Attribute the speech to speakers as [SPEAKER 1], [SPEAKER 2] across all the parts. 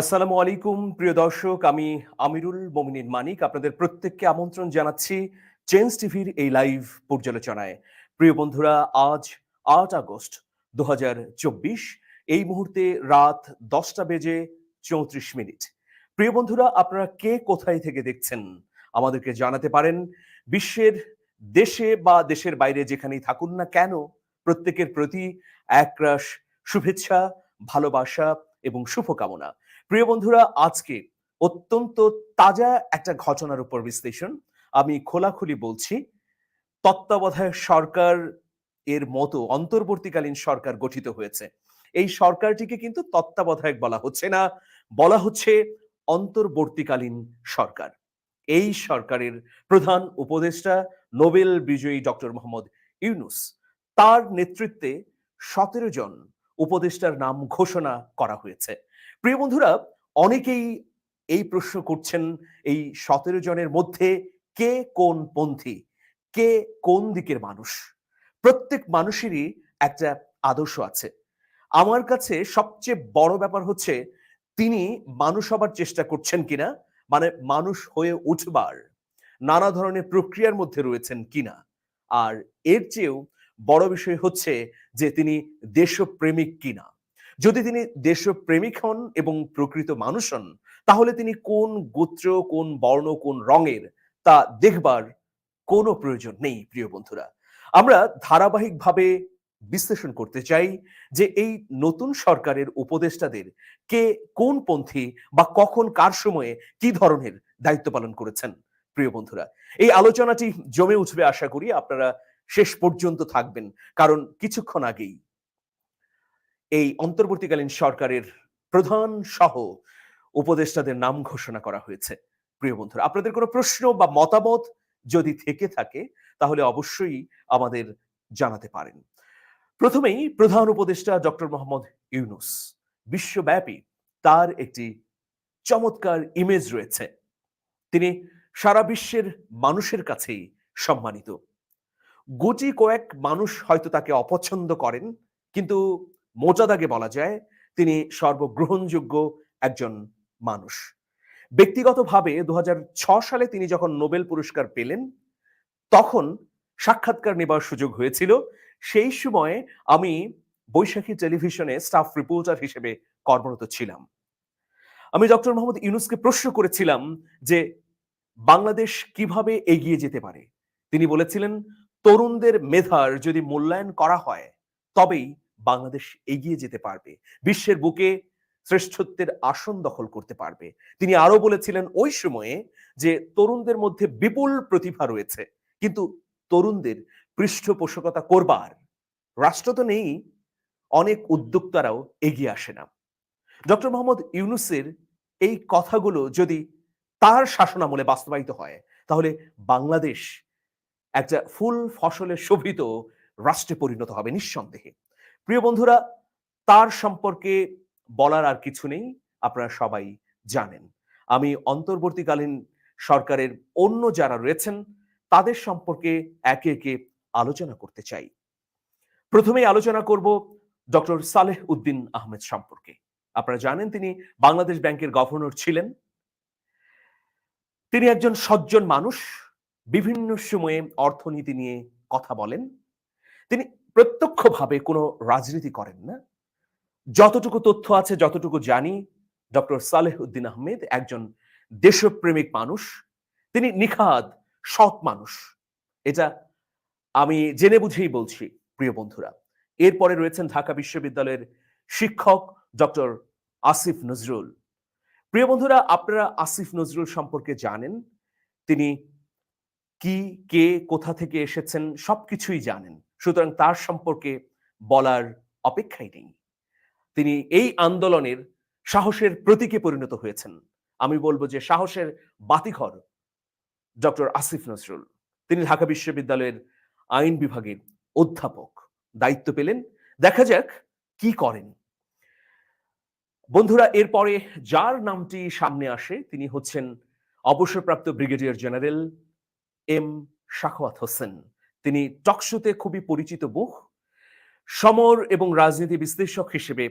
[SPEAKER 1] আসসালামু আলাইকুম, প্রিয় দর্শক, আমি আমিরুল মমিনিন মানিক। আপনাদের প্রত্যেককে আমন্ত্রণ জানাচ্ছি চেঞ্জ টিভির এই লাইভ পর্যালোচনায়। প্রিয় বন্ধুরা, আজ আট আগস্ট দুহাজার চব্বিশ, এই মুহূর্তে রাত দশটা বেজে চৌত্রিশ মিনিট। প্রিয় বন্ধুরা, আপনারা কে কোথায় থেকে দেখছেন? আমাদেরকে জানাতে পারেন। বিশ্বের দেশে বা দেশের বাইরে যেখানেই থাকুন না কেন, প্রত্যেকের প্রতি একরাশ শুভেচ্ছা, ভালোবাসা এবং শুভকামনা। প্রিয় বন্ধুরা, আজকে অত্যন্ত তাজা একটা ঘটনার উপর বিশ্লেষণ আমি খোলাখুলি বলছি। তত্ত্বাবধায়ক সরকার এর মতো অন্তর্বর্তীকালীন সরকার গঠিত হয়েছে। এই সরকারটিকে কিন্তু তত্ত্বাবধায়ক বলা হচ্ছে না, বলা হচ্ছে অন্তর্বর্তীকালীন সরকার। এই সরকারের প্রধান উপদেষ্টা নোবেল বিজয়ী ডক্টর মোহাম্মদ ইউনুস, তার নেতৃত্বে সতেরো জন উপদেষ্টার নাম ঘোষণা করা হয়েছে। প্রিয় বন্ধুরা, অনেকেই এই প্রশ্ন করছেন এই সতেরো জনের মধ্যে কে কোন পন্থী? কে কোন দিকের মানুষ? প্রত্যেক মানুষেরই একটা আদর্শ আছে। আমার কাছে সবচেয়ে বড় ব্যাপার হচ্ছে, তিনি মানুষ হবার চেষ্টা করছেন কিনা? মানে মানুষ হয়ে উঠবার, নানা ধরনের প্রক্রিয়ার মধ্যে রয়েছেন কিনা? আর এর চেয়েও বড় বিষয় হচ্ছে যে তিনি দেশপ্রেমিক কিনা? যদি তিনি দেশপ্রেমিক হন এবং প্রকৃত মানুষ হন, তাহলে তিনি কোন গোত্র, কোন বর্ণ, কোন রঙের তা দেখবার কোনো প্রয়োজন নেই, প্রিয় বন্ধুরা। আমরা ধারাবাহিকভাবে বিশ্লেষণ করতে চাই যে এই নতুন সরকারের উপদেষ্টাদের কে কোন পন্থী বা কখন কার সময়ে কি ধরনের দায়িত্ব পালন করেছেন, প্রিয় বন্ধুরা। এই আলোচনাটি জমে উঠবে আশা করি আপনারা শেষ পর্যন্ত থাকবেন, কারণ কিছুক্ষণ আগেই এই অন্তর্বর্তীকালীন সরকারের প্রধান সহ উপদেষ্টাদের নাম ঘোষণা করা হয়েছে। প্রিয় বন্ধুরা, আপনাদের কোনো প্রশ্ন বা মতামত যদি থেকে থাকে, তাহলে অবশ্যই আমাদের জানাতে পারেন। প্রথমেই প্রধান উপদেষ্টা ডক্টর মোহাম্মদ ইউনুস। বিশ্বব্যাপী তার একটি চমৎকার ইমেজ রয়েছে। তিনি সারা বিশ্বের মানুষের কাছেই সম্মানিত। গুটি কয়েক মানুষ হয়তো তাকে অপছন্দ করেন, কিন্তু মোটা দাগে বলা যায়, তিনি সর্বগ্রহণযোগ্য একজন মানুষ। ব্যক্তিগতভাবে দু সালে তিনি যখন নোবেল পুরস্কার পেলেন, তখন সাক্ষাৎকার নেবার সুযোগ হয়েছিল। সেই সময়ে আমি বৈশাখী টেলিভিশনে স্টাফ রিপোর্টার হিসেবে কর্মরত ছিলাম। আমি ডক্টর মোহাম্মদ ইউনুসকে প্রশ্ন করেছিলাম যে, বাংলাদেশ কীভাবে এগিয়ে যেতে পারে? তিনি বলেছিলেন, তরুণদের মেধার যদি মূল্যায়ন করা হয়, তবেই বাংলাদেশ এগিয়ে যেতে পারবে, বিশ্বের বুকে শ্রেষ্ঠত্বের আসন দখল করতে পারবে। তিনি আরও বলেছিলেন ওই সময়ে যে তরুণদের মধ্যে বিপুল প্রতিভা রয়েছে, কিন্তু তরুণদের পৃষ্ঠপোষকতা করবার রাষ্ট্র তো নেই, অনেক উদ্যোক্তারাও এগিয়ে আসে না। ডক্টর মোহাম্মদ ইউনুসের এই কথাগুলো যদি তার শাসনামলে বাস্তবায়িত হয়, তাহলে বাংলাদেশ একটা ফুল ফসলে শোভিত রাষ্ট্রে পরিণত হবে নিঃসন্দেহে। প্রিয় বন্ধুরা, তার সম্পর্কে বলার আর কিছু নেই, আপনারা সবাই জানেন। আমি অন্তর্বর্তীকালীন সরকারের অন্য যারা রয়েছেন, তাদের সম্পর্কে একে একে আলোচনা করতে চাই। প্রথমেই আলোচনা করব ডক্টর সালেহ উদ্দিন আহমেদ সম্পর্কে। আপনারা জানেন তিনি বাংলাদেশ ব্যাংকের গভর্নর ছিলেন। তিনি একজন সজ্জন মানুষ, বিভিন্ন সময়ে অর্থনীতি নিয়ে কথা বলেন। তিনি প্রত্যক্ষভাবে কোনো রাজনীতি করেন না। যতটুকু তথ্য আছে, যতটুকু জানি, ডক্টর সালেহ উদ্দিন আহমেদ একজন দেশপ্রেমিক মানুষ। তিনি নিখাদ, সৎ মানুষ। এটা আমি জেনে বুঝেই বলছি, প্রিয় বন্ধুরা। এরপরে রয়েছেন ঢাকা বিশ্ববিদ্যালয়ের শিক্ষক ডক্টর আসিফ নজরুল। প্রিয় বন্ধুরা, আপনারা আসিফ নজরুল সম্পর্কে জানেন। তিনি কি, কে, কোথা থেকে এসেছেন, সবকিছুই জানেন। সুতরাং তার সম্পর্কে বলার অপেক্ষাই নেই। তিনি এই আন্দোলনের সাহসের প্রতীকে পরিণত হয়েছেন। আমি বলব যে সাহসের বাতিঘর ডক্টর আসিফ নজরুল। তিনি ঢাকা বিশ্ববিদ্যালয়ের আইন বিভাগের অধ্যাপক। দায়িত্ব পেলেন। দেখা যাক কি করেন। বন্ধুরা, এরপরে যার নামটি সামনে আসে তিনি হচ্ছেন অবসরপ্রাপ্ত brigadier general M Shakhawat Hossain. তিনি টকশোতে খুবই পরিচিত মুখ সমর এবং রাজনীতি বিশ্লেষক হিসেবে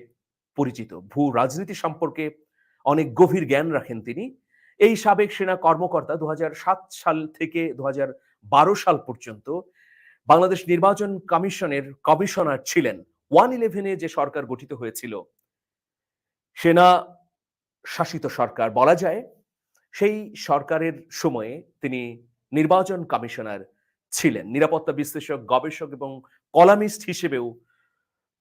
[SPEAKER 1] পরিচিত। ভূ রাজনীতি সম্পর্কে অনেক গভীর জ্ঞান রাখেন তিনি। এই সাবেক সেনা কর্মকর্তা দু হাজার সাত সাল থেকে দু হাজার বারো সাল পর্যন্ত বাংলাদেশ নির্বাচন কমিশনের কমিশনার ছিলেন। ওয়ান ইলেভেনে যে সরকার গঠিত হয়েছিল, সেনা শাসিত সরকার বলা যায়। সেই সরকারের সময়ে তিনি নির্বাচন কমিশনার ছিলেন। নিরাপত্তা বিশ্লেষক, গবেষক এবং কলামিস্ট হিসেবেও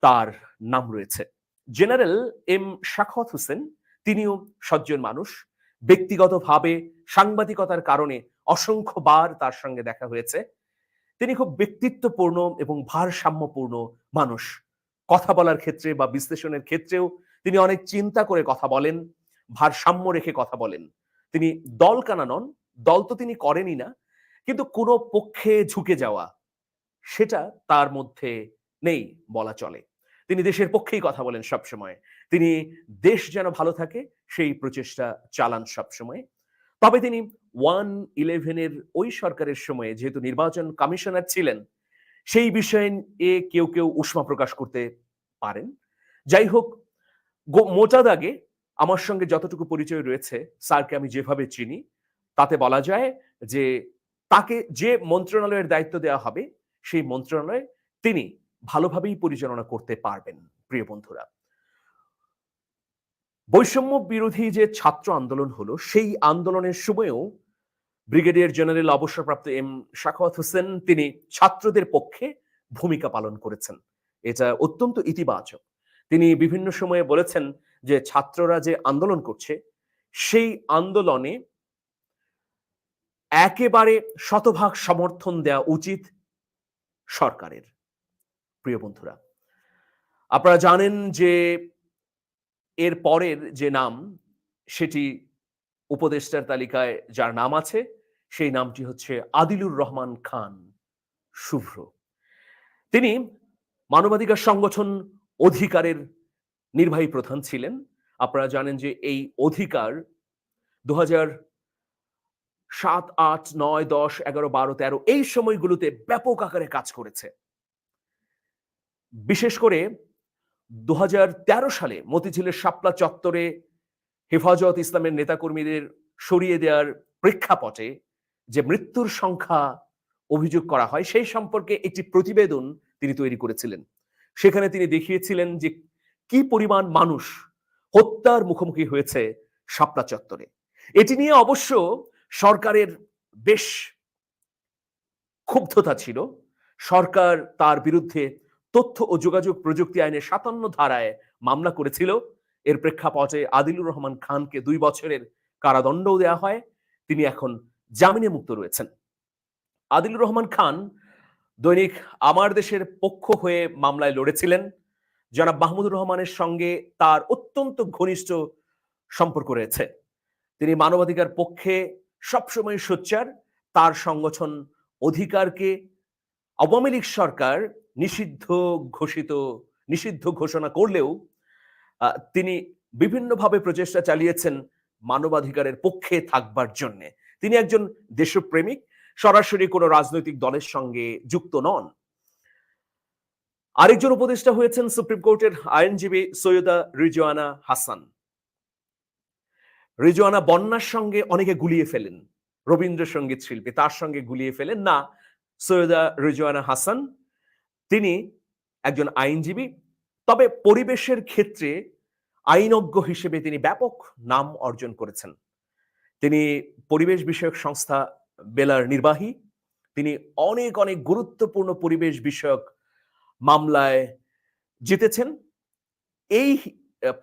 [SPEAKER 1] তার নাম রয়েছে। জেনারেল এম শাখত হোসেন, তিনিও সজ্জন মানুষ। ব্যক্তিগতভাবে সাংবাদিকতার কারণে অসংখ্যবার তার সঙ্গে দেখা হয়েছে। তিনি খুব ব্যক্তিত্বপূর্ণ এবং ভারসাম্যপূর্ণ মানুষ। কথা বলার ক্ষেত্রে বা বিশ্লেষণের ক্ষেত্রেও তিনি অনেক চিন্তা করে কথা বলেন, ভারসাম্য রেখে কথা বলেন। তিনি দল কানা নন, দল তো তিনি করেনই না কিন্তু কোনো পক্ষে ঝুঁকে যাওয়া, সেটা তার মধ্যে নেই বলা চলে। তিনি দেশের পক্ষেই কথা বলেন সবসময়। তিনি দেশ যেন ভালো থাকে, সেই প্রচেষ্টা চালান সবসময়। তবে তিনি ওয়ান ইলেভেনের ওই সরকারের সময়ে যেহেতু নির্বাচন কমিশনার ছিলেন, সেই বিষয়ে এ কেউ কেউ উষ্মা প্রকাশ করতে পারেন। যাই হোক মোটা দাগে আমার সঙ্গে যতটুকু পরিচয় রয়েছে, স্যারকে আমি যেভাবে চিনি, তাতে বলা যায় যে তাকে যে মন্ত্রণালয়ের দায়িত্ব দেওয়া হবে, সেই মন্ত্রণালয়ে তিনি ভালোভাবেই পরিচালনা করতে পারবেন, প্রিয় বন্ধুরা। বৈষম্য বিরোধী যে ছাত্র আন্দোলন হলো, সেই আন্দোলনের সময়েও ব্রিগেডিয়ার জেনারেল অবসরপ্রাপ্ত এম শাখাওয়াত হোসেন তিনি ছাত্রদের পক্ষে ভূমিকা পালন করেছেন। এটা অত্যন্ত ইতিবাচক। তিনি বিভিন্ন সময়ে বলেছেন যে ছাত্ররা যে আন্দোলন করছে, সেই আন্দোলনে একেবারে শতভাগ সমর্থন দেওয়া উচিত সরকারের। প্রিয় বন্ধুরা, আপনারা জানেন যে এর পরের যে নাম, সেটি উপদেষ্টার তালিকায় যার নাম আছে, সেই নামটি হচ্ছে আদিলুর রহমান খান শুভ্র। তিনি মানবাধিকার সংগঠন অধিকারের নির্বাহী প্রধান ছিলেন। আপনারা জানেন যে এই অধিকার দু হাজার সাত, আট, নয়, দশ, এগারো, বারো, তেরো এই সময়গুলোতে ব্যাপক আকারে কাজ করেছে। বিশেষ করে দু হাজার তেরো সালে মতিঝিলের শাপলা চত্বরে হেফাজত ইসলামের নেতাকর্মীদের সরিয়ে দেওয়ার প্রেক্ষাপটে যে মৃত্যুর সংখ্যা অভিযোগ করা হয়, সেই সম্পর্কে একটি প্রতিবেদন তিনি তৈরি করেছিলেন। সেখানে তিনি দেখিয়েছিলেন যে কি পরিমাণ মানুষ হত্যার মুখোমুখি হয়েছে শাপলা চত্বরে। এটি নিয়ে অবশ্য সরকারের বেশ ক্ষুব্ধতা ছিল। সরকার তার বিরুদ্ধে তথ্য ও যোগাযোগ প্রযুক্তি আইনের সাতান্ন ধারায় মামলা করেছিল। এর প্রেক্ষাপটে আদিলুর রহমান খানকে দুই বছরের কারাদণ্ডও দেওয়া হয়। তিনি এখন জামিনে মুক্ত রয়েছেন। আদিলুর রহমান খান দৈনিক আমার দেশের পক্ষ হয়ে মামলায় লড়েছিলেন। জনাব মাহমুদুর রহমানের সঙ্গে তার অত্যন্ত ঘনিষ্ঠ সম্পর্ক রয়েছে। তিনি মানবাধিকার পক্ষে সবসময় সোচ্চার। তার সংগঠন অধিকারকে আওয়ামী লীগ সরকার নিষিদ্ধ ঘোষিত, নিষিদ্ধ ঘোষণা করলেও তিনি বিভিন্নভাবে প্রচেষ্টা চালিয়েছেন মানবাধিকারের পক্ষে থাকবার জন্য। তিনি একজন দেশপ্রেমিক, সরাসরি কোনো রাজনৈতিক দলের সঙ্গে যুক্ত নন। আরেকজন উপদেষ্টা হয়েছেন সুপ্রিম কোর্টের আইনজীবী সৈয়দা রিজওয়ানা হাসান। রিজওয়ানা বন্যার সঙ্গে অনেকে গুলিয়ে ফেলেন। রবীন্দ্রসঙ্গীত শিল্পী, তার সঙ্গে গুলিয়ে ফেলেন না, সৈয়দা রিজওয়ানা হাসান। তিনি একজন আইনজীবী। তবে পরিবেশের ক্ষেত্রে আইনজ্ঞ হিসেবে তিনি ব্যাপক নাম অর্জন করেছেন। তিনি পরিবেশ বিষয়ক সংস্থা বেলার নির্বাহী। তিনি অনেক অনেক গুরুত্বপূর্ণ পরিবেশ বিষয়ক মামলায় জিতেছেন। এই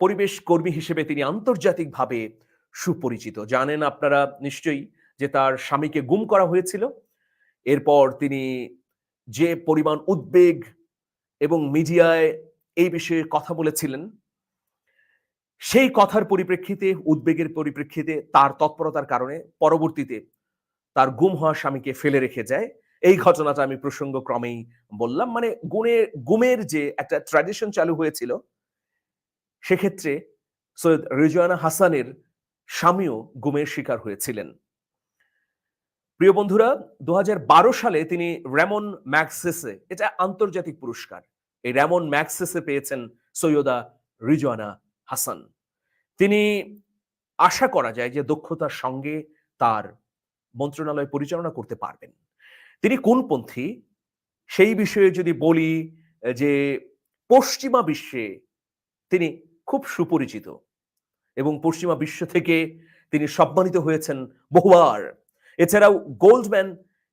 [SPEAKER 1] পরিবেশ কর্মী হিসেবে তিনি আন্তর্জাতিকভাবে সুপরিচিত। জানেন আপনারা নিশ্চয়ই যে তার স্বামীকে গুম করা হয়েছিল, এরপর তিনি যে পরিমাণ উদ্বেগ এবং মিডিয়ায় এই বিষয়ে কথা বলেছিলেন, সেই কথার পরিপ্রেক্ষিতে, উদ্বেগের পরিপ্রেক্ষিতে তার তৎপরতার কারণে পরবর্তীতে তার গুম হওয়া স্বামীকে ফেলে রেখে যায়। এই ঘটনাটা আমি প্রসঙ্গ ক্রমেই বললাম মানে গুণের গুমের যে একটা ট্র্যাডিশন চালু হয়েছিল, সেক্ষেত্রে সৈয়দ রিজওয়ানা হাসানের স্বামীও গুমের শিকার হয়েছিলেন। প্রিয় বন্ধুরা দু হাজার বারো সালে তিনি র্যামন ম্যাক্সেসে এটা আন্তর্জাতিক পুরস্কার, এই র্যামন ম্যাক্সেসে পেয়েছেন সৈয়দা রিজওয়ানা হাসান। তিনি আশা করা যায় যে দক্ষতার সঙ্গে তার মন্ত্রণালয় পরিচালনা করতে পারবেন। তিনি কোনপন্থী সেই বিষয়ে যদি বলি, যে পশ্চিমা বিশ্বে তিনি খুব সুপরিচিত। এবং পশ্চিমা বিশ্ব থেকে তিনি সম্মানিত হয়েছেন বহুবার। এছাড়াও গোল্ডম্যান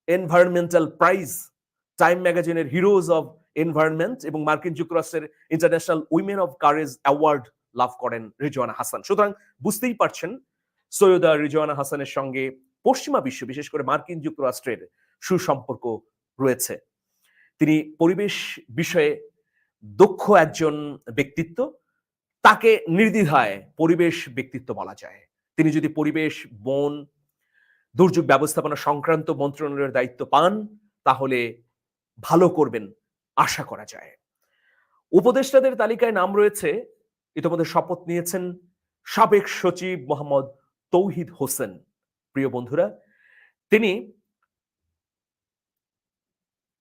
[SPEAKER 1] এনভায়রনমেন্টাল প্রাইজ টাইম ম্যাগাজিনের হিরোজ অব এনভায়রনমেন্ট এবং মার্কিন যুক্তরাষ্ট্রের international women of courage award লাভ করেন রিজওয়ানা হাসান। সুতরাং বুঝতেই পারছেন সৈয়দা রিজওয়ানা হাসানের সঙ্গে পশ্চিমা বিশ্ব, বিশেষ করে মার্কিন যুক্তরাষ্ট্রের সুসম্পর্ক রয়েছে। তিনি পরিবেশ বিষয়ে দক্ষ একজন ব্যক্তিত্ব তাকে নির্দ্বিধায় পরিবেশ ব্যক্তিত্ব বলা যায়। তিনি যদি পরিবেশ, বন, দুর্যোগ ব্যবস্থাপনা সংক্রান্ত মন্ত্রণালয়ের দায়িত্ব পান, তাহলে ভালো করবেন আশা করা যায়। উপদেষ্টাদের তালিকায় নাম রয়েছে, ইতিমধ্যে শপথ নিয়েছেন সাবেক সচিব মোহাম্মদ তৌহিদ হোসেন। প্রিয় বন্ধুরা, তিনি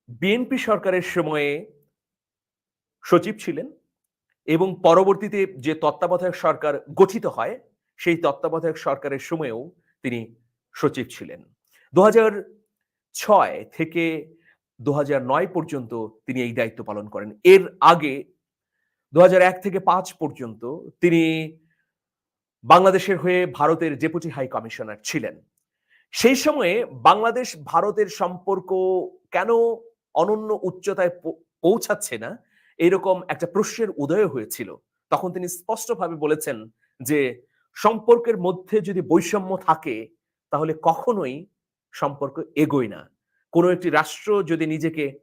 [SPEAKER 1] বিএনপি সরকারের সময়ে সচিব ছিলেন এবং পরবর্তীতে যে তত্ত্বাবধায়ক সরকার গঠিত হয়, সেই তত্ত্বাবধায়ক সরকারের সময়েও তিনি সচিব ছিলেন। দু ছয় থেকে দু নয় পর্যন্ত তিনি এই দায়িত্ব পালন করেন। এর আগে দু এক থেকে পাঁচ পর্যন্ত তিনি বাংলাদেশের হয়ে ভারতের ডেপুটি হাই কমিশনার ছিলেন। সেই সময়ে বাংলাদেশ ভারতের সম্পর্ক কেন অনন্য উচ্চতায় পৌঁছাচ্ছে না এরকম একটা প্রশ্নের উদয় হয়েছিল। তখন তিনি স্পষ্টভাবে বলেছেন যে, সম্পর্কের মধ্যে যদি বৈষম্য থাকে, তাহলে কখনোই সম্পর্ক এগোয় না। কোনো একটি রাষ্ট্র যদি নিজেকে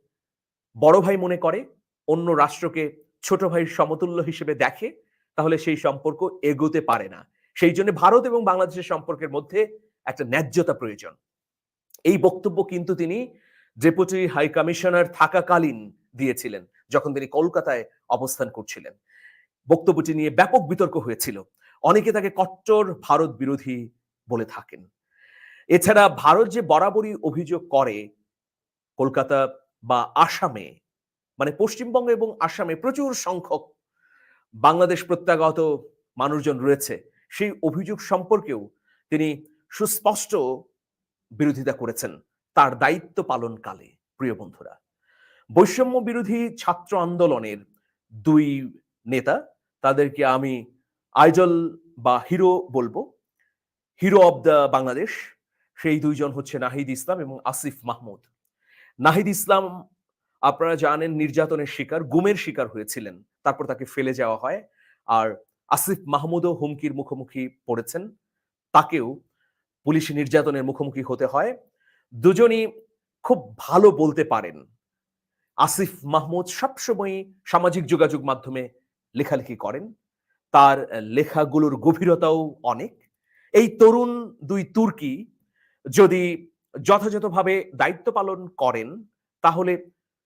[SPEAKER 1] বড় ভাই মনে করে, অন্য রাষ্ট্রকে ছোট ভাইয়ের সমতুল্য হিসেবে দেখে, তাহলে সেই সম্পর্ক এগোতে পারে না। সেই জন্য ভারত এবং বাংলাদেশের সম্পর্কের মধ্যে একটা ন্যায্যতা প্রয়োজন। এই বক্তব্য কিন্তু তিনি ডেপুটি হাই কমিশনার থাকাকালীন দিয়েছিলেন। যখন তিনি কলকাতায় অবস্থান করছিলেন। বক্তব্যটি নিয়ে ব্যাপক বিতর্ক হয়েছিল। অনেকে তাকে কট্টর ভারত বিরোধী বলে থাকেন। এছাড়া ভারত যে বরাবরই অভিযোগ করে কলকাতা বা আসামে মানে পশ্চিমবঙ্গ এবং আসামে প্রচুর সংখ্যক বাংলাদেশ প্রত্যাগত মানুষজন রয়েছে, সেই অভিযোগ সম্পর্কেও তিনি সুস্পষ্ট বিরোধিতা করেছেন তার দায়িত্ব পালনকালে, প্রিয় বন্ধুরা। বৈষম্য বিরোধী ছাত্র আন্দোলনের দুই নেতা, তাদেরকে আমি আইজল বা হিরো বলব, হিরো অব দ্য বাংলাদেশ, সেই দুইজন হচ্ছে নাহিদ ইসলাম এবং আসিফ মাহমুদ। নাহিদ ইসলাম, আপনারা জানেন, নির্যাতনের শিকার, গুমের শিকার হয়েছিলেন। তারপর তাকে ফেলে যাওয়া হয়। আর আসিফ মাহমুদও হুমকির মুখোমুখি পড়েছেন। তাকেও পুলিশ নির্যাতনের মুখোমুখি হতে হয়। দুজনই খুব ভালো বলতে পারেন। আসিফ মাহমুদ সবসময় সামাজিক যোগাযোগ মাধ্যমে লেখালেখি করেন। তার লেখাগুলোর গভীরতাও অনেক। এই তরুণ দুই তুর্কি যদি যথাযথভাবে দায়িত্ব পালন করেন, তাহলে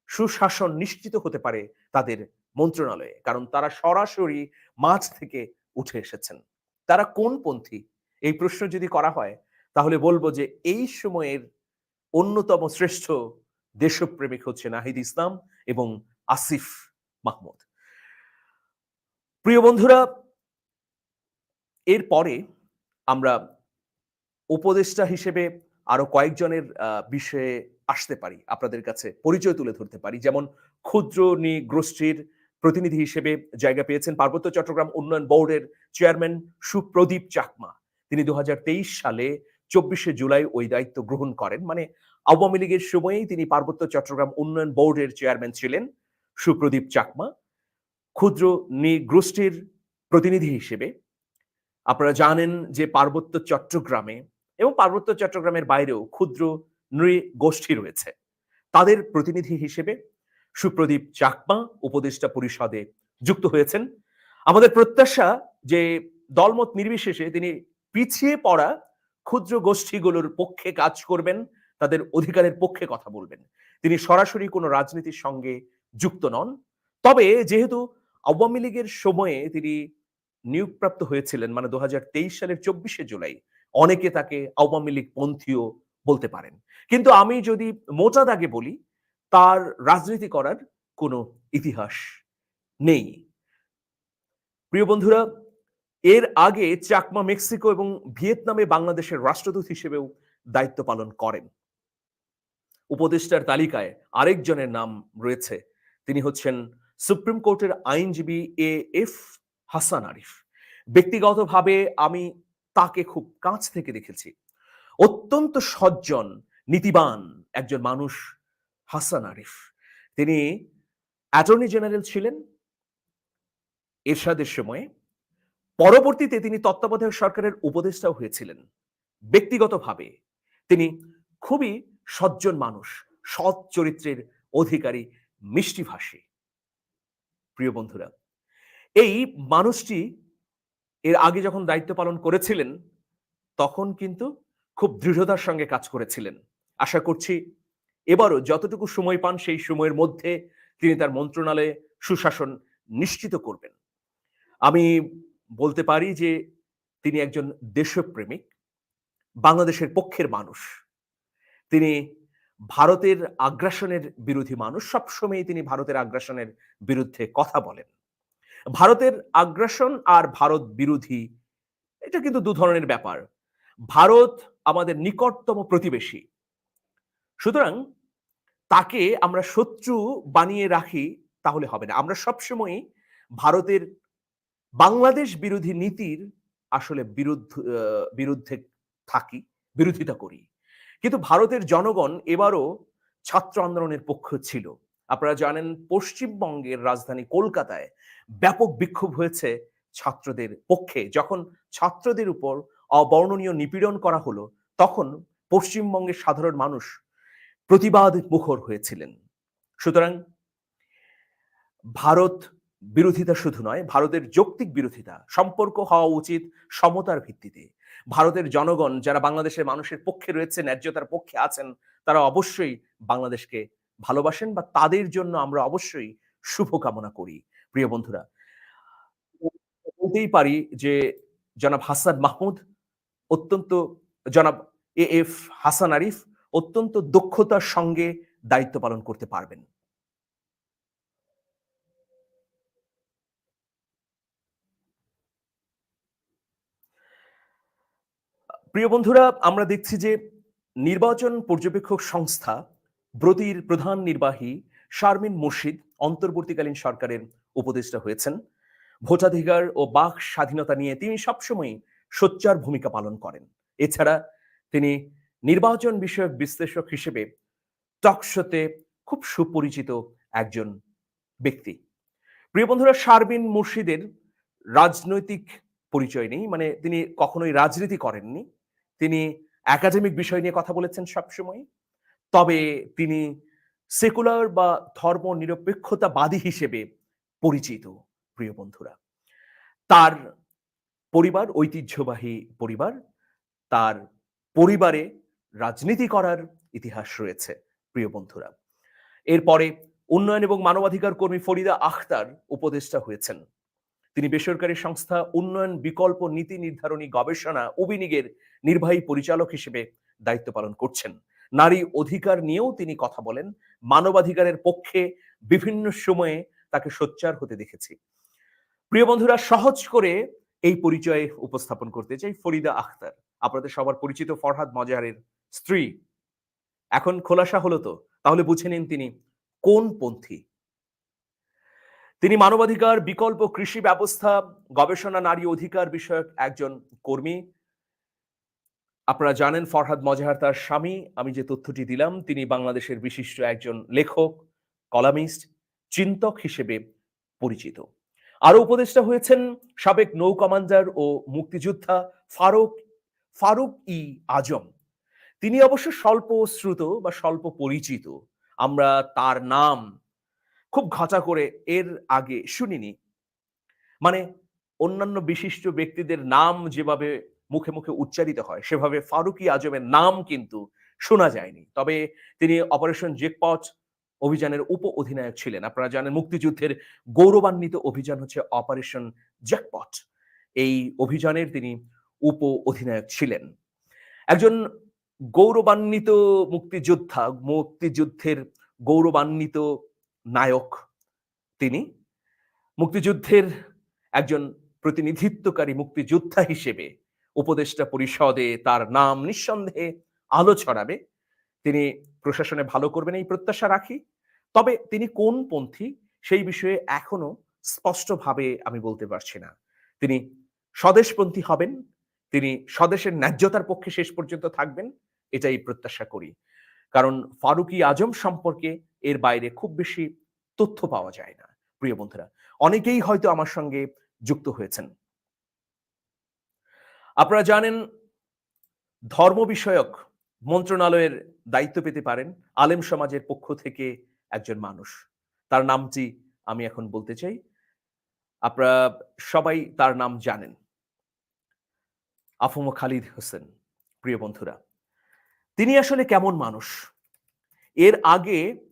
[SPEAKER 1] সুশাসন নিশ্চিত হতে পারে তাদের মন্ত্রণালয়ে, কারণ তারা সরাসরি মাঠ থেকে উঠে এসেছেন। তারা কোন পন্থী? এই প্রশ্ন যদি করা হয়, তাহলে বলব যে এই সময়ের অন্যতম শ্রেষ্ঠ দেশপ্রেমিক হচ্ছে নাহিদ ইসলাম এবং আসিফ মাহমুদ। প্রিয় বন্ধুরা এরপরে আমরা উপদেষ্টা হিসেবে আরও কয়েকজনের বিষয়ে আসতে পারি, আপনাদের কাছে পরিচয় তুলে ধরতে পারি। যেমন ক্ষুদ্র নি গোষ্ঠীর প্রতিনিধি হিসেবে জায়গা পেয়েছেন পার্বত্য চট্টগ্রাম উন্নয়ন বোর্ডের চেয়ারম্যান সুপ্রদীপ চাকমা। তিনি দু হাজার তেইশ সালে চব্বিশে জুলাই ওই দায়িত্ব গ্রহণ করেন। মানে আওয়ামী লীগের সময়েই তিনি পার্বত্য চট্টগ্রাম উন্নয়ন বোর্ডের চেয়ারম্যান ছিলেন সুপ্রদীপ চাকমা, ক্ষুদ্র গোষ্ঠীর প্রতিনিধি হিসেবে। আপনারা জানেন যে পার্বত্য চট্টগ্রামে এবং পার্বত্য চট্টগ্রামের বাইরেও ক্ষুদ্র নৃ গোষ্ঠী রয়েছে। তাদের প্রতিনিধি হিসেবে সুপ্রদীপ চাকমা উপদেষ্টা পরিষদে যুক্ত হয়েছেন। আমাদের প্রত্যাশা যে দলমত নির্বিশেষে তিনি পিছিয়ে পড়া ক্ষুদ্র গোষ্ঠীগুলোর পক্ষে কাজ করবেন তাদের অধিকারের পক্ষে কথা বলবেন। তিনি সরাসরি কোনো রাজনীতির সঙ্গে যুক্ত নন। তবে যেহেতু আওয়ামী লীগের সময়ে তিনি নিয়োগপ্রাপ্ত হয়েছিলেন মানে দু হাজার তেইশ সালের চব্বিশে জুলাই, অনেকে তাকে আওয়ামী লীগ পন্থীও বলতে পারেন। কিন্তু আমি যদি মোটা দাগে বলি, তার রাজনীতি করার কোনো ইতিহাস নেই। প্রিয় বন্ধুরা, এর আগে চাকমা, মেক্সিকো এবং ভিয়েতনামে বাংলাদেশের রাষ্ট্রদূত হিসেবেও দায়িত্ব পালন করেন। উপদেষ্টার তালিকায় আরেকজনের নাম রয়েছে। তিনি হচ্ছেন সুপ্রিম কোর্টের আইনজীবী এ এফ হাসান আরিফ। ব্যক্তিগতভাবে আমি তাকে খুব কাছ থেকে দেখেছি। অত্যন্ত সজ্জন, নীতিবান একজন মানুষ হাসান আরিফ। তিনি অ্যাটর্নি জেনারেল ছিলেন এরশাদের সময়ে। পরবর্তীতে তিনি তত্ত্বাবধায়ক সরকারের উপদেষ্টাও হয়েছিলেন। ব্যক্তিগতভাবে তিনি খুবই সজ্জন মানুষ, সৎ চরিত্রের অধিকারী মিষ্টিভাষী প্রিয় বন্ধুরা, এই মানুষটি এর আগে যখন দায়িত্ব পালন করেছিলেন, তখন কিন্তু খুব দৃঢ়তার সঙ্গে কাজ করেছিলেন। আশা করছি এবারও যতটুকু সময় পান, সেই সময়ের মধ্যে তিনি তার মন্ত্রণালয়ে সুশাসন নিশ্চিত করবেন। আমি বলতে পারি যে তিনি একজন দেশপ্রেমিক, বাংলাদেশের পক্ষের মানুষ। তিনি ভারতের আগ্রাসনের বিরোধী মানুষ। সবসময়ই তিনি ভারতের আগ্রাসনের বিরুদ্ধে কথা বলেন। ভারতের আগ্রাসন আর ভারত বিরোধী, এটা কিন্তু দু ধরনের ব্যাপার। ভারত আমাদের নিকটতম প্রতিবেশী। সুতরাং তাকে আমরা শত্রু বানিয়ে রাখি তাহলে হবে না। আমরা সবসময় ভারতের বাংলাদেশ বিরোধী নীতির আসলে বিরুদ্ধ বিরুদ্ধে থাকি, বিরোধিতা করি। কিন্তু ভারতের জনগণ এবারও ছাত্র আন্দোলনের পক্ষ ছিল। আপনারা জানেন, পশ্চিমবঙ্গের রাজধানী কলকাতায় ব্যাপক বিক্ষোভ হয়েছে ছাত্রদের পক্ষে। যখন ছাত্রদের উপর অবর্ণনীয় নিপীড়ন করা হলো, তখন পশ্চিমবঙ্গের সাধারণ মানুষ প্রতিবাদ মুখর হয়েছিলেন। সুতরাং ভারত বিরোধিতা শুধু নয়, ভারতের যৌক্তিক বিরোধিতা, সম্পর্ক হওয়া উচিত সমতার ভিত্তিতে। ভারতের জনগণ যারা বাংলাদেশের মানুষের পক্ষে রয়েছে, ন্যায্যতার পক্ষে আছেন, তারা অবশ্যই বাংলাদেশকে ভালোবাসেন বা তাদের জন্য আমরা অবশ্যই শুভ কামনা করি। প্রিয় বন্ধুরা, বলতেই পারি যে জনাব হাসান মাহমুদ অত্যন্ত, জনাব এ এফ হাসান আরিফ অত্যন্ত দক্ষতার সঙ্গে দায়িত্ব পালন করতে পারবেন। প্রিয় বন্ধুরা, আমরা দেখছি যে নির্বাচন পর্যবেক্ষক সংস্থা, ব্রতির প্রধান নির্বাহী শারমিন মুর্শিদ অন্তর্বর্তীকালীন সরকারের উপদেষ্টা হয়েছেন। ভোটাধিকার ও বাক স্বাধীনতা নিয়ে তিনি সবসময় সোচ্চার ভূমিকা পালন করেন। এছাড়া তিনি নির্বাচন বিষয়ক বিশ্লেষক হিসেবে টকশোতে খুব সুপরিচিত একজন ব্যক্তি। প্রিয় বন্ধুরা শারবিন মুর্শিদের রাজনৈতিক পরিচয় নেই মানে তিনি কখনোই রাজনীতি করেননি। তিনি একাডেমিক বিষয় নিয়ে কথা বলেছেন সবসময় তবে তিনি সেকুলার বা ধর্ম নিরপেক্ষতাবাদী হিসেবে পরিচিত, প্রিয় বন্ধুরা। তার পরিবার ঐতিহ্যবাহী পরিবার, তার পরিবারে রাজনীতি করার ইতিহাস রয়েছে, প্রিয় বন্ধুরা। এরপরে উন্নয়ন এবং মানবাধিকার কর্মী ফরিদা আখতার উপদেষ্টা হয়েছেন। তিনি বেসরকারি সংস্থা উন্নয়ন বিকল্প নীতি নির্ধারণী গবেষণা অবিনিগের নির্বাহী পরিচালক হিসেবে দায়িত্ব পালন করছেন। নারী অধিকার নিয়েও তিনি কথা বলেন। মানবাধিকারের পক্ষে বিভিন্ন সময়ে তাকে সোচ্চার হতে দেখেছি। প্রিয় বন্ধুরা, সহজ করে এই পরিচয়ে উপস্থাপন করতে চাই ফরিদা আখতার, আপনাদের সবার পরিচিত ফরহাদ মজাহারের স্ত্রী। এখন খোলাসা হলো তো, তাহলে বুঝে নিন তিনি কোন পন্থী? তিনি মানবাধিকার, বিকল্প কৃষি ব্যবস্থা, গবেষণা নারী অধিকার বিষয়ক একজন কর্মী। আপনারা জানেন ফরহাদ মজাহার তার স্বামী। আমি যে তথ্যটি দিলাম, তিনি বাংলাদেশের বিশিষ্ট একজন লেখক, কলামিস্ট, চিন্তক হিসেবে পরিচিত। আরও উপদেষ্টা হয়েছেন সাবেক নৌ কমান্ডার ও মুক্তিযোদ্ধা ফারুক ফারুক ই আজম। তিনি অবশ্য স্বল্প শ্রুত বা স্বল্প পরিচিত। আমরা তার নাম খুব ঘটা করে এর আগে শুনিনি। মানে অন্যান্য বিশিষ্ট ব্যক্তিদের নাম যেভাবে মুখে মুখে উচ্চারিত হয়, সেভাবে ফারুকি আজমের নাম কিন্তু শোনা যায়নি। তবে তিনি অপারেশন জেকপট অভিযানের উপ অধিনায়ক ছিলেন। আপনারা জানেন মুক্তিযুদ্ধের গৌরবান্বিত অভিযান হচ্ছে অপারেশন জ্যাকপট এই অভিযানের তিনি উপ অধিনায়ক ছিলেন। একজন গৌরবান্বিত মুক্তিযোদ্ধা, মুক্তিযুদ্ধের গৌরবান্বিত নায়ক তিনি মুক্তিযুদ্ধের একজন প্রতিনিধিত্বকারী মুক্তিযোদ্ধা হিসেবে উপদেষ্টা পরিষদে তার নাম নিঃসন্দেহে আলো ছড়াবে। তিনি প্রশাসনে ভালো করবেন এই প্রত্যাশা রাখি। তবে তিনি কোন পন্থী সেই বিষয়ে এখনও স্পষ্টভাবে আমি বলতে পারছি না। তিনি স্বদেশপন্থী হবেন, তিনি স্বদেশের ন্যায্যতার পক্ষে শেষ পর্যন্ত থাকবেন, এটাই প্রত্যাশা করি। কারণ ফারুকি আজম সম্পর্কে এর বাইরে খুব বেশি তথ্য পাওয়া যায় না, প্রিয় বন্ধুরা। অনেকেই হয়তো আমার সঙ্গে যুক্ত হয়েছেন। আপনারা জানেন, ধর্ম বিষয়ক মন্ত্রণালয়ের দায়িত্ব পেতে পারেন আলেম সমাজের পক্ষ থেকে একজন মানুষ। তার নামটি আমি এখন বলতে চাই। আপনারা সবাই তার নাম জানেন। আফম খালিদ হোসেন, প্রিয় বন্ধুরা। তিনি আসলে কেমন মানুষ? এর আগে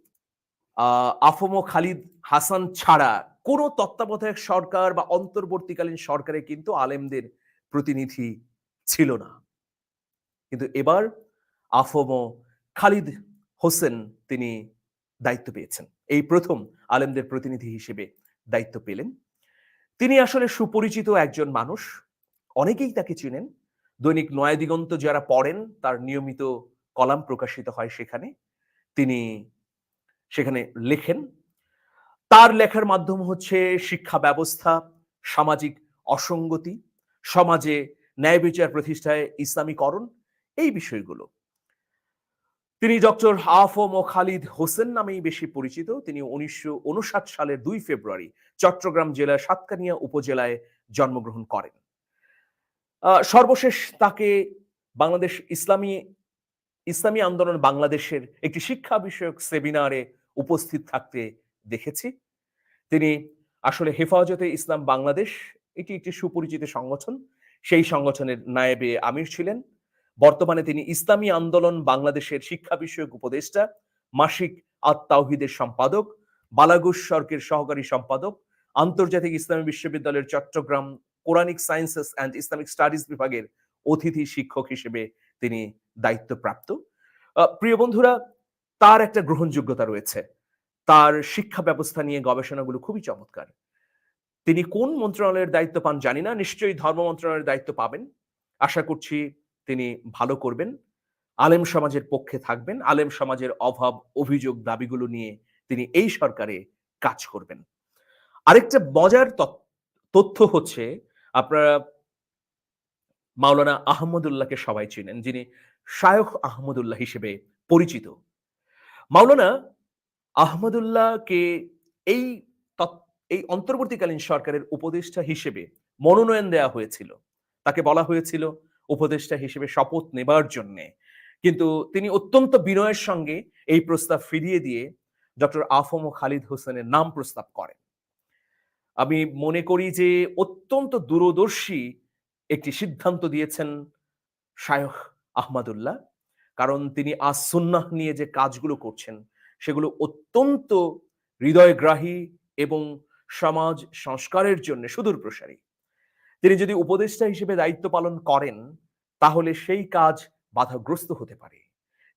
[SPEAKER 1] আফম খালিদ হাসান ছাড়া কোনো তত্ত্বাবধায়ক সরকার বা অন্তর্বর্তীকালীন সরকারে কিন্তু আলেমদের প্রতিনিধি ছিল না। কিন্তু এবার আফম খালিদ হোসেন তিনি দায়িত্ব পেয়েছেন। এই প্রথম আলেমদের প্রতিনিধি হিসেবে দায়িত্ব পেলেন। তিনি আসলে সুপরিচিত একজন মানুষ, অনেকেই তাকে চিনেন। দৈনিক নয়া দিগন্ত যারা পড়েন, তার নিয়মিত কলাম প্রকাশিত হয় সেখানে। তিনি সেখানে লেখেন। তার লেখার মাধ্যম হচ্ছে শিক্ষা ব্যবস্থা, সামাজিক অসঙ্গতি, সমাজে ন্যায় বিচার প্রতিষ্ঠায় ইসলামীকরণ, এই বিষয়গুলো। তিনি ডক্টর আফম ও খালিদ হোসেন নামেই বেশি পরিচিত। তিনি উনিশশো উনষাট সালের দুই ফেব্রুয়ারি চট্টগ্রাম জেলার সাতকানিয়া উপজেলায় জন্মগ্রহণ করেন। সর্বশেষ তাকে বাংলাদেশ ইসলামী ইসলামী আন্দোলন বাংলাদেশের একটি শিক্ষা বিষয়ক সেমিনারে উপস্থিত থাকতে দেখেছি। তিনি আসলে হেফাজতে ইসলাম বাংলাদেশ, এটি একটি সুপরিচিত সংগঠন। সেই সংগঠনের নায়েবে আমির ছিলেন। বর্তমানে তিনি ইসলামী আন্দোলন বাংলাদেশের শিক্ষা বিষয়ক উপদেষ্টা, মাসিক আত তাওহিদের সম্পাদক, বালাগুস সরকের সহকারী সম্পাদক, আন্তর্জাতিক ইসলামী বিশ্ববিদ্যালয়ের Chattogram Quranic sciences and Islamic studies বিভাগের অতিথি শিক্ষক হিসেবে তিনি দায়িত্বপ্রাপ্ত। প্রিয় বন্ধুরা তার একটা গ্রহণযোগ্যতা রয়েছে। তার শিক্ষা ব্যবস্থা নিয়ে গবেষণাগুলো খুবই চমৎকার। তিনি কোন মন্ত্রণালয়ের দায়িত্ব পান জানি না, নিশ্চয়ই ধর্ম মন্ত্রণালয়ের দায়িত্ব পাবেন। আশা করছি তিনি ভালো করবেন। আলেম সমাজের পক্ষে থাকবেন। আলেম সমাজের অভাব, অভিযোগ দাবিগুলো নিয়ে তিনি এই সরকারে কাজ করবেন। আরেকটা মজার তথ্য- হচ্ছে আপনারা মাওলানা আহমদুল্লাহকে সবাই চিনেন, যিনি শায়খ আহমদুল্লাহ হিসেবে পরিচিত। মাওলানা আহমদুল্লাহকে এই এই অন্তর্বর্তীকালীন সরকারের উপদেষ্টা হিসেবে মনোনয়ন দেওয়া হয়েছিল। তাকে বলা হয়েছিল উপদেষ্টা হিসেবে শপথ নেবার জন্যে। কিন্তু তিনি অত্যন্ত বিনয়ের সঙ্গে এই প্রস্তাব ফিরিয়ে দিয়ে ডক্টর আফম ও খালিদ হোসেনের নাম প্রস্তাব করেন। আমি মনে করি যে অত্যন্ত দূরদর্শী একটি সিদ্ধান্ত দিয়েছেন শায়খ আহমদুল্লাহ। কারণ তিনি আজ সুন্নাহ নিয়ে যে কাজগুলো করছেন, সেগুলো অত্যন্ত হৃদয়গ্রাহী এবং সমাজ সংস্কারের জন্য সুদূর প্রসারী তিনি যদি উপদেষ্টা হিসেবে দায়িত্ব পালন করেন, তাহলে সেই কাজ বাধাগ্রস্ত হতে পারে।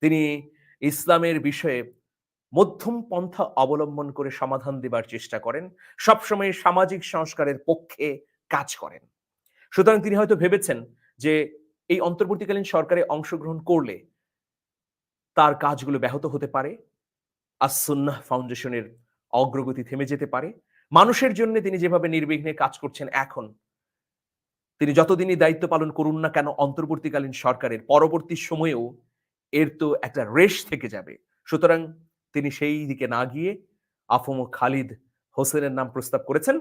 [SPEAKER 1] তিনি ইসলামের বিষয়ে মধ্যম পন্থা অবলম্বন করে সমাধান দেবার চেষ্টা করেন, সবসময় সামাজিক সংস্কারের পক্ষে কাজ করেন। সুতরাং তিনি হয়তো ভেবেছেন যে এই অন্তর্বর্তীকালীন সরকারে অংশগ্রহণ করলে তার কাজগুলো ব্যাহত হতে পারে আসুন্নাহ ফাউন্ডেশনের অগ্রগতি থেমে যেতে পারে। মানুষের জন্য তিনি যেভাবে নির্বিঘ্নে কাজ করছেন এখন, তিনি যতদিনই দায়িত্ব পালন করুন না কেন, অন্তর্বর্তীকালীন সরকারের পরবর্তী সময়েও এর তো একটা রেশ থেকে যাবে। সুতরাং তিনি সেই দিকে না গিয়ে আফম খালিদ হোসেনের নাম প্রস্তাব করেছেন।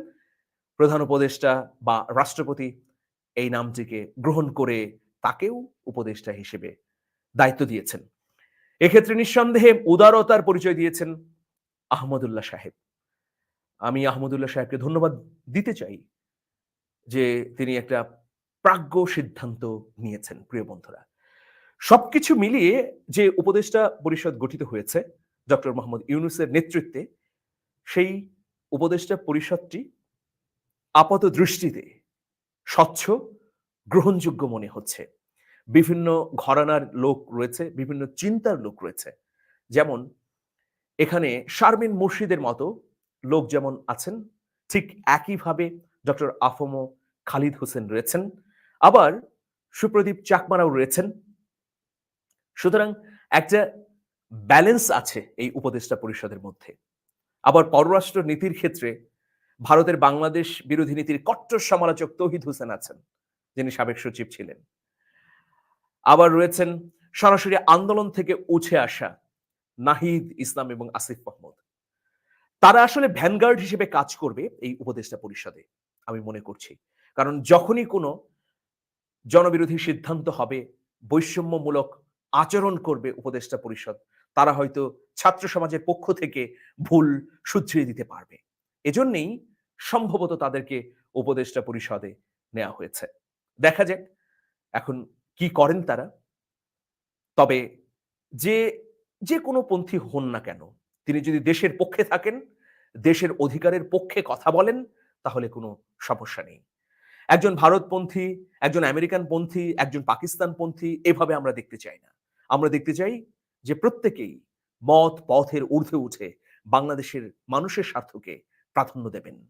[SPEAKER 1] প্রধান উপদেষ্টা বা রাষ্ট্রপতি এই নামটিকে গ্রহণ করে তাকেও উপদেষ্টা হিসেবে দায়িত্ব দিয়েছেন। এক্ষেত্রে নিঃসন্দেহে উদারতার পরিচয় দিয়েছেন আহমদুল্লাহ সাহেব। আমি আহমদুল্লাহ সাহেবকে ধন্যবাদ দিতে চাই যে তিনি একটা প্রাজ্ঞ সিদ্ধান্ত নিয়েছেন, প্রিয় বন্ধুরা। সবকিছু মিলিয়ে যে উপদেষ্টা পরিষদ গঠিত হয়েছে, ডক্টর মোহাম্মদ ইউনুসের নেতৃত্বে, সেই উপদেষ্টা পরিষদটি আপাত দৃষ্টিতে স্বচ্ছ, গ্রহণযোগ্য মনে হচ্ছে। বিভিন্ন ঘরানার লোক রয়েছে, বিভিন্ন চিন্তার লোক রয়েছে। যেমন, এখানে শারমিন মুর্শিদের মতো লোক যেমন আছেন, ঠিক একইভাবে ডক্টর আফম খালিদ হোসেন রয়েছেন। আবার সুপ্রদীপ চাকমারাও রয়েছেন। সুতরাং একটা ব্যালেন্স আছে এই উপদেষ্টা পরিষদের মধ্যে। আবার পররাষ্ট্র নীতির ক্ষেত্রে ভারতের বাংলাদেশ বিরোধী নীতির কট্টর সমালোচক তৌহিদ হোসেন আছেন, যিনি সাবেক সচিব ছিলেন। আবার রয়েছেন সরাসরি আন্দোলন থেকে উঠে আসা নাহিদ ইসলাম এবং আসিফ মোহাম্মদ তারা আসলে ভ্যানগার্ড হিসেবে কাজ করবে এই উপদেষ্টা পরিষদে, আমি মনে করছি। কারণ যখনই কোনো জনবিরোধী সিদ্ধান্ত হবে, বৈষম্যমূলক আচরণ করবে উপদেষ্টা পরিষদ, তারা হয়তো ছাত্র সমাজের পক্ষ থেকে ভুল শুধরিয়ে দিতে পারবে। এজন্যই সম্ভবত তাদেরকে উপদেষ্টা পরিষদে নেওয়া হয়েছে। দেখা যাক, এখন কি করেন তারা? তবে যে যে কোনো পন্থী হন না কেন, তিনি যদি দেশের পক্ষে থাকেন, দেশের অধিকারের পক্ষে কথা বলেন, তাহলে কোনো সমস্যা নেই। একজন ভারতপন্থী, একজন আমেরিকান পন্থী, একজন পাকিস্তান পন্থী, এভাবে আমরা দেখতে চাই না। আমরা দেখতে চাই যে প্রত্যেকেই মত, পথের ঊর্ধ্বে উঠে বাংলাদেশের মানুষের স্বার্থকে প্রাধান্য দেবেন।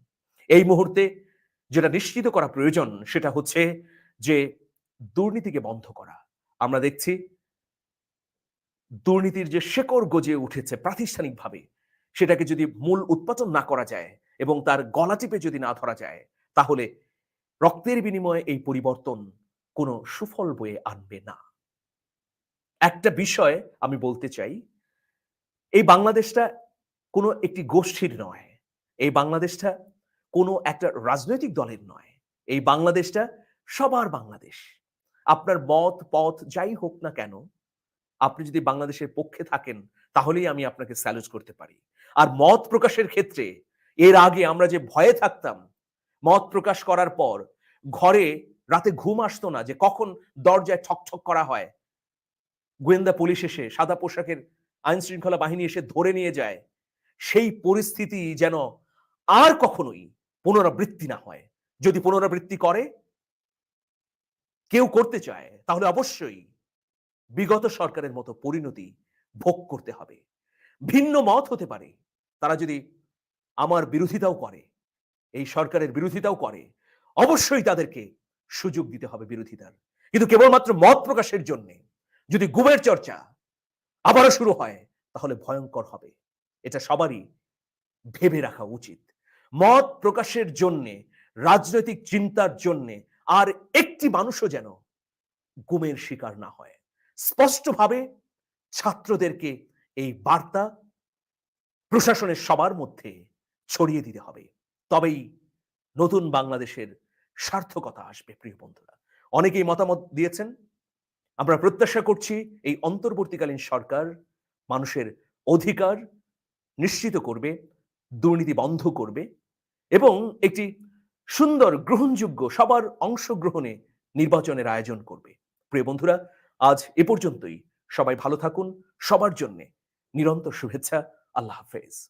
[SPEAKER 1] এই মুহূর্তে যেটা নিশ্চিত করা প্রয়োজন, সেটা হচ্ছে যে দুর্নীতিকে বন্ধ করা। আমরা দেখছি দুর্নীতির যে শেকড় গজিয়ে উঠেছে প্রাতিষ্ঠানিকভাবে, সেটাকে যদি মূল উৎপাদন না করা যায় এবং তার গলা টিপে যদি না ধরা যায়, তাহলে রক্তের বিনিময়ে এই পরিবর্তন কোনো সুফল বয়ে আনবে না। একটা বিষয় আমি বলতে চাই, এই বাংলাদেশটা কোনো একটি গোষ্ঠীর নয়, এই বাংলাদেশটা কোনো একটা রাজনৈতিক দলের নয়, এই বাংলাদেশটা সবার বাংলাদেশ। আপনার মত, পথ যাই হোক না কেন, আপনি যদি বাংলাদেশের পক্ষে থাকেন, তাহলেই আমি আপনাকে স্যালুট করতে পারি। আর মত প্রকাশের ক্ষেত্রে, এর আগে আমরা যে ভয়ে থাকতাম, মত প্রকাশ করার পর, ঘরে রাতে ঘুম আসতো না যে কখন দরজায় ঠকঠক করা হয়। গোয়েন্দা পুলিশ এসে, সাদা পোশাকের আইন শৃঙ্খলা বাহিনী এসে ধরে নিয়ে যায়। সেই পরিস্থিতি যেন আর কখনোই পুনরাবৃত্তি না হয়। যদি পুনরাবৃত্তি করে কেউ করতে চায়, তাহলে অবশ্যই বিগত সরকারের মতো পরিণতি ভোগ করতে হবে। ভিন্ন মত হতে পারে, তারা যদি আমার বিরোধিতাও করে, এই সরকারের বিরোধিতাও করে, অবশ্যই তাদেরকে সুযোগ দিতে হবে বিরোধিতার। কিন্তু কেবলমাত্র মত প্রকাশের জন্য যদি গুমের চর্চা আবারও শুরু হয়, তাহলে ভয়ঙ্কর হবে। এটা সবারই ভেবে রাখা উচিত। মত প্রকাশের জন্যে, রাজনৈতিক চিন্তার জন্যে আর একটি মানুষও যেন গুমের শিকার না হয়। স্পষ্টভাবে ছাত্রদেরকে এই বার্তা প্রশাসনের সবার মধ্যে ছড়িয়ে দিতে হবে। তবেই নতুন বাংলাদেশের সার্থকতা আসবে, প্রিয় বন্ধুরা। অনেকেই মতামত দিয়েছেন। আমরা প্রত্যাশা করছি এই অন্তর্বর্তীকালীন সরকার মানুষের অধিকার নিশ্চিত করবে, দুর্নীতি বন্ধ করবে এবং একটি সুন্দর, গ্রহণযোগ্য, সবার অংশগ্রহণে নির্বাচনের আয়োজন করবে। প্রিয় বন্ধুরা, আজ এ পর্যন্তই। সবাই ভালো থাকুন, সবার জন্যে। নিরন্তর শুভেচ্ছা, আল্লাহ হাফেজ।